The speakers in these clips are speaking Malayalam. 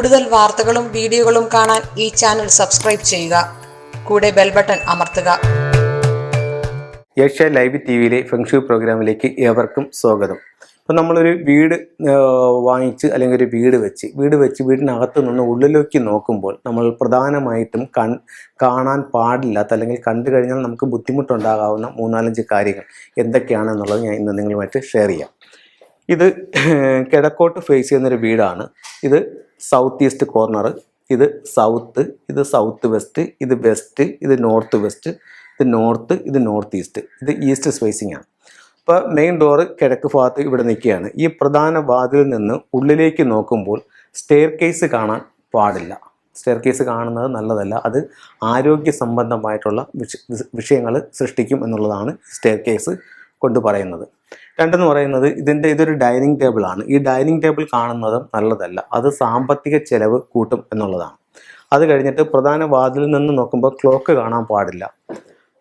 കൂടുതൽ വാർത്തകളും വീഡിയോകളും കാണാൻ ഈ ചാനൽ സബ്സ്ക്രൈബ് ചെയ്യുക. കൂടെ ബെൽ ബട്ടൺ അമർത്തുക. ഏഷ്യ ലൈവ് ടി വിയിലെ ഫെങ്ഷു പ്രോഗ്രാമിലേക്ക് ഏവർക്കും സ്വാഗതം. ഇപ്പം നമ്മളൊരു വീട് വാങ്ങിച്ച് അല്ലെങ്കിൽ ഒരു വീട് വെച്ച് വീട് വെച്ച് വീടിനകത്ത് നിന്ന് ഉള്ളിലേക്ക് നോക്കുമ്പോൾ നമ്മൾ പ്രധാനമായിട്ടും കൺ കാണാൻ പാടില്ലാത്ത അല്ലെങ്കിൽ കണ്ടു കഴിഞ്ഞാൽ നമുക്ക് ബുദ്ധിമുട്ടുണ്ടാകാവുന്ന മൂന്നാലഞ്ച് കാര്യങ്ങൾ എന്തൊക്കെയാണെന്നുള്ളത് ഞാൻ ഇന്ന് നിങ്ങളുമായിട്ട് ഷെയർ ചെയ്യാം. ഇത് കിഴക്കോട്ട് ഫേസ് ചെയ്യുന്നൊരു വീടാണ്. ഇത് സൗത്ത് ഈസ്റ്റ് കോർണർ ഇത് സൗത്ത് ഇത് സൗത്ത് വെസ്റ്റ് ഇത് വെസ്റ്റ് ഇത് നോർത്ത് വെസ്റ്റ് ഇത് നോർത്ത് ഇത് നോർത്ത് ഈസ്റ്റ് ഇത് ഈസ്റ്റ് സ്പേസിംഗ് ആണ്. അപ്പോൾ മെയിൻ ഡോറ് കിഴക്ക് ഭാഗത്ത് ഇവിടെ നിൽക്കുകയാണ്. ഈ പ്രധാന വാതിലിൽ നിന്ന് ഉള്ളിലേക്ക് നോക്കുമ്പോൾ സ്റ്റെയർ കേസ് കാണാൻ പാടില്ല. സ്റ്റെയർ കേസ് കാണുന്നത് നല്ലതല്ല. അത് ആരോഗ്യ സംബന്ധമായിട്ടുള്ള വിഷ വിഷയങ്ങൾ സൃഷ്ടിക്കും എന്നുള്ളതാണ് സ്റ്റെയർ കേസ് കൊണ്ട് പറയുന്നത്. രണ്ടെന്ന് പറയുന്നത് ഇതിന്റെ ഇതൊരു ഡൈനിങ് ടേബിൾ ആണ്. ഈ ഡൈനിങ് ടേബിൾ കാണുന്നത് നല്ലതല്ല. അത് സാമ്പത്തിക ചെലവ് കൂട്ടും എന്നുള്ളതാണ്. അത് കഴിഞ്ഞിട്ട് പ്രധാന വാതിലിൽ നിന്ന് നോക്കുമ്പോൾ ക്ലോക്ക് കാണാൻ പാടില്ല.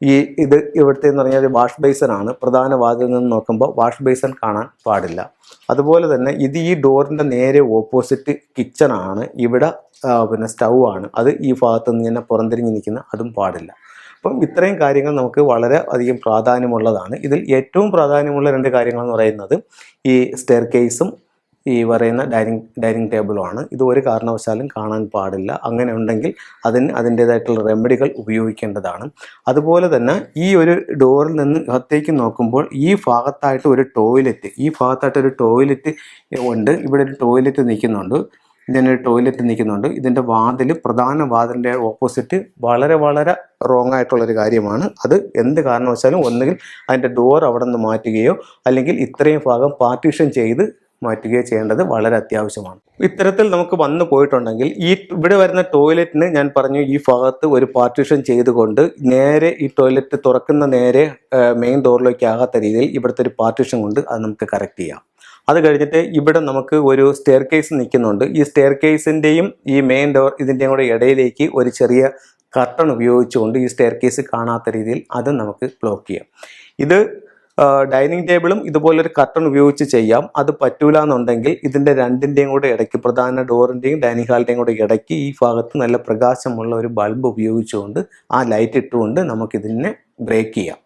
ഈ ഇത് ഇവിടുത്തെ എന്ന് പറഞ്ഞാൽ വാഷ് ബേസൺ ആണ്. പ്രധാന വാതിലിൽ നിന്ന് നോക്കുമ്പോൾ വാഷ് ബേസൺ കാണാൻ പാടില്ല. അതുപോലെ തന്നെ ഇത് ഈ ഡോറിന്റെ നേരെ ഓപ്പോസിറ്റ് കിച്ചൺ ആണ്. ഇവിടെ പിന്നെ സ്റ്റൗ ആണ്. അത് ഈ ഭാഗത്ത് നിന്ന് ഇങ്ങനെ പുറംതിരിഞ്ഞ് നിൽക്കുന്ന അതും പാടില്ല. അപ്പം ഇത്രയും കാര്യങ്ങൾ നമുക്ക് വളരെ അധികം പ്രാധാന്യമുള്ളതാണ്. ഇതിൽ ഏറ്റവും പ്രാധാന്യമുള്ള രണ്ട് കാര്യങ്ങൾ എന്ന് പറയുന്നത് ഈ സ്റ്റെയർ കേസും ഈ പറയുന്ന ഡൈനിങ് ഡൈനിങ് ടേബിളുമാണ് ഇത് ഒരു കാരണവശാലും കാണാൻ പാടില്ല. അങ്ങനെ ഉണ്ടെങ്കിൽ അതിന് അതിന്റേതായിട്ടുള്ള റെമഡികൾ ഉപയോഗിക്കേണ്ടതാണ്. അതുപോലെ തന്നെ ഈ ഒരു ഡോറിൽ നിന്ന് അകത്തേക്ക് നോക്കുമ്പോൾ ഈ ഭാഗത്തായിട്ട് ഒരു ടോയ്ലറ്റ് ഈ ഭാഗത്തായിട്ട് ഒരു ടോയ്ലറ്റ് ഉണ്ട്. ഇവിടെ ഒരു ടോയ്ലറ്റ് നിൽക്കുന്നുണ്ട്. ഇതിനൊരു ടോയ്ലറ്റ് നിൽക്കുന്നുണ്ട്. ഇതിന്റെ വാതിൽ പ്രധാന വാതിലിന്റെ ഓപ്പോസിറ്റ് വളരെ വളരെ റോങ് ആയിട്ടുള്ളൊരു കാര്യമാണ്. അത് എന്ത് കാരണവശാലും ഒന്നുകിൽ അതിന്റെ ഡോർ അവിടെ നിന്ന് മാറ്റുകയോ അല്ലെങ്കിൽ ഇത്രയും ഭാഗം പാർട്ടീഷൻ ചെയ്ത് മാറ്റുകയോ ചെയ്യേണ്ടത് വളരെ അത്യാവശ്യമാണ്. ഇത്തരത്തിൽ നമുക്ക് വന്നു പോയിട്ടുണ്ടെങ്കിൽ ഈ ഇവിടെ വരുന്ന ടോയ്ലറ്റിന് ഞാൻ പറഞ്ഞു ഈ ഭാഗത്ത് ഒരു പാർട്ടീഷൻ ചെയ്തുകൊണ്ട് നേരെ ഈ ടോയ്ലറ്റ് തുറക്കുന്ന നേരെ മെയിൻ ഡോറിലേക്ക് ആകാത്ത രീതിയിൽ ഇവിടുത്തെ ഒരു പാർട്ടീഷൻ കൊണ്ട് അത് നമുക്ക് കറക്റ്റ് ചെയ്യാം. അത് കഴിഞ്ഞിട്ട് ഇവിടെ നമുക്ക് ഒരു സ്റ്റെയർ കേസ് നിൽക്കുന്നുണ്ട്. ഈ സ്റ്റെയർ കേസിന്റെയും ഈ മെയിൻ ഡോർ ഇതിന്റെയും കൂടെ ഇടയിലേക്ക് ഒരു ചെറിയ കർട്ടൺ ഉപയോഗിച്ചുകൊണ്ട് ഈ സ്റ്റെയർ കേസ് കാണാത്ത രീതിയിൽ അത് നമുക്ക് ബ്ലോക്ക് ചെയ്യാം. ഇത് ഡൈനിങ് ടേബിളും ഇതുപോലൊരു കർട്ടൺ ഉപയോഗിച്ച് ചെയ്യാം. അത് പറ്റൂല എന്നുണ്ടെങ്കിൽ ഇതിന്റെ രണ്ടിന്റെയും കൂടെ ഇടയ്ക്ക് പ്രധാന ഡോറിന്റെയും ഡൈനിങ് ഹാളിന്റെയും കൂടെ ഇടയ്ക്ക് ഈ ഭാഗത്ത് നല്ല പ്രകാശമുള്ള ഒരു ബൾബ് ഉപയോഗിച്ചുകൊണ്ട് ആ ലൈറ്റ് ഇട്ടുകൊണ്ട് നമുക്കിതിനെ ബ്രേക്ക് ചെയ്യാം.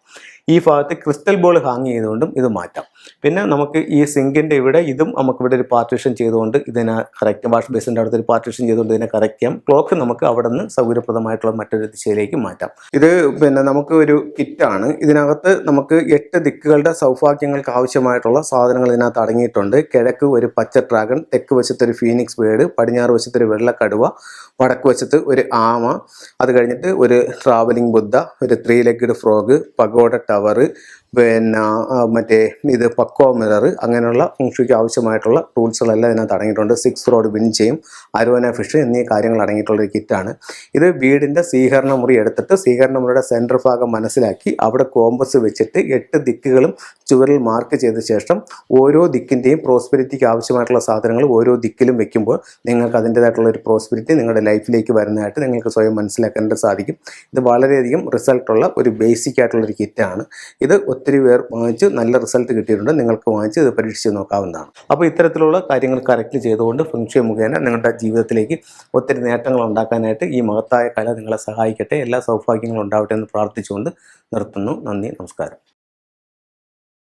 ഈ ഭാഗത്ത് ക്രിസ്റ്റൽ ബോൾ ഹാങ് ചെയ്തുകൊണ്ടും ഇത് മാറ്റാം. പിന്നെ നമുക്ക് ഈ സിങ്കിന്റെ ഇവിടെ ഇതും നമുക്ക് ഇവിടെ ഒരു പാർട്ടീഷൻ ചെയ്തുകൊണ്ട് ഇതിനെ കറക്റ്റ് വാഷ് ബേസിന്റെ അടുത്ത് ഒരു പാർട്ടീഷൻ ചെയ്തുകൊണ്ട് ഇതിനെ കറക്റ്റ് ചെയ്യാം. ക്ലോക്ക് നമുക്ക് അവിടെ നിന്ന് സൗകര്യപ്രദമായിട്ടുള്ള മറ്റൊരു ദിശയിലേക്ക് മാറ്റാം. ഇത് പിന്നെ നമുക്ക് ഒരു കിറ്റാണ് ഇതിനകത്ത് നമുക്ക് എട്ട് ദിക്കുകളുടെ സൗഭാഗ്യങ്ങൾക്ക് ആവശ്യമായിട്ടുള്ള സാധനങ്ങൾ ഇതിനകത്ത് അടങ്ങിയിട്ടുണ്ട്. കിഴക്ക് ഒരു പച്ച ഡ്രാഗൺ തെക്ക് വശത്ത് ഒരു ഫീനിക്സ് ബേഡ് പടിഞ്ഞാറ് വശത്ത് ഒരു വെള്ളക്കടുവ വടക്ക് വശത്ത് ഒരു ആമ അത് കഴിഞ്ഞിട്ട് ഒരു ട്രാവലിംഗ് ബുദ്ധ ഒരു three legged frog pagoda tower പിന്നെ മറ്റേ ഇത് പക്കോ മിറർ അങ്ങനെയുള്ള ഫംഗ്ഷയ്ക്ക് ആവശ്യമായിട്ടുള്ള ടൂൾസുകളെല്ലാം ഇതിനകത്ത് അടങ്ങിയിട്ടുണ്ട്. സിക്സ് റോഡ് വിൻ ചെയ്യും അരോന ഫിഷ് എന്നീ കാര്യങ്ങൾ അടങ്ങിയിട്ടുള്ള ഒരു കിറ്റാണ്. ഇത് വീടിന്റെ സ്വീകരണ മുറി എടുത്തിട്ട് സ്വീകരണ മുറിയുടെ സെന്റർ ഭാഗം മനസ്സിലാക്കി അവിടെ കോമ്പസ് വെച്ചിട്ട് എട്ട് ദിക്കുകളും ചുവരിൽ മാർക്ക് ചെയ്ത ശേഷം ഓരോ ദിക്കിന്റെയും പ്രോസ്പെരിറ്റിക്ക് ആവശ്യമായിട്ടുള്ള സാധനങ്ങൾ ഓരോ ദിക്കിലും വെക്കുമ്പോൾ നിങ്ങൾക്ക് അതിന്റേതായിട്ടുള്ള ഒരു പ്രോസ്പെരിറ്റി നിങ്ങളുടെ ലൈഫിലേക്ക് വരുന്നതായിട്ട് നിങ്ങൾക്ക് സ്വയം മനസ്സിലാക്കാനായിട്ട് സാധിക്കും. ഇത് വളരെയധികം റിസൾട്ടുള്ള ഒരു ബേസിക് ആയിട്ടുള്ളൊരു കിറ്റാണ് ഇത് ഒത്തിരി പേർ വാങ്ങിച്ച് നല്ല റിസൾട്ട് കിട്ടിയിട്ടുണ്ട്. നിങ്ങൾക്ക് വാങ്ങിച്ച് ഇത് പരീക്ഷിച്ച് നോക്കാവുന്നതാണ്. അപ്പോൾ ഇത്തരത്തിലുള്ള കാര്യങ്ങൾ കറക്റ്റ് ചെയ്തുകൊണ്ട് ഫംഗ്ഷൻ മുഖേന നിങ്ങളുടെ ജീവിതത്തിലേക്ക് ഒത്തിരി നേട്ടങ്ങൾ ഉണ്ടാക്കാനായിട്ട് ഈ മഹത്തായ കല നിങ്ങളെ സഹായിക്കട്ടെ. എല്ലാ സൗഭാഗ്യങ്ങളും ഉണ്ടാവട്ടെ എന്ന് പ്രാർത്ഥിച്ചുകൊണ്ട് നിർത്തുന്നു. നന്ദി നമസ്കാരം.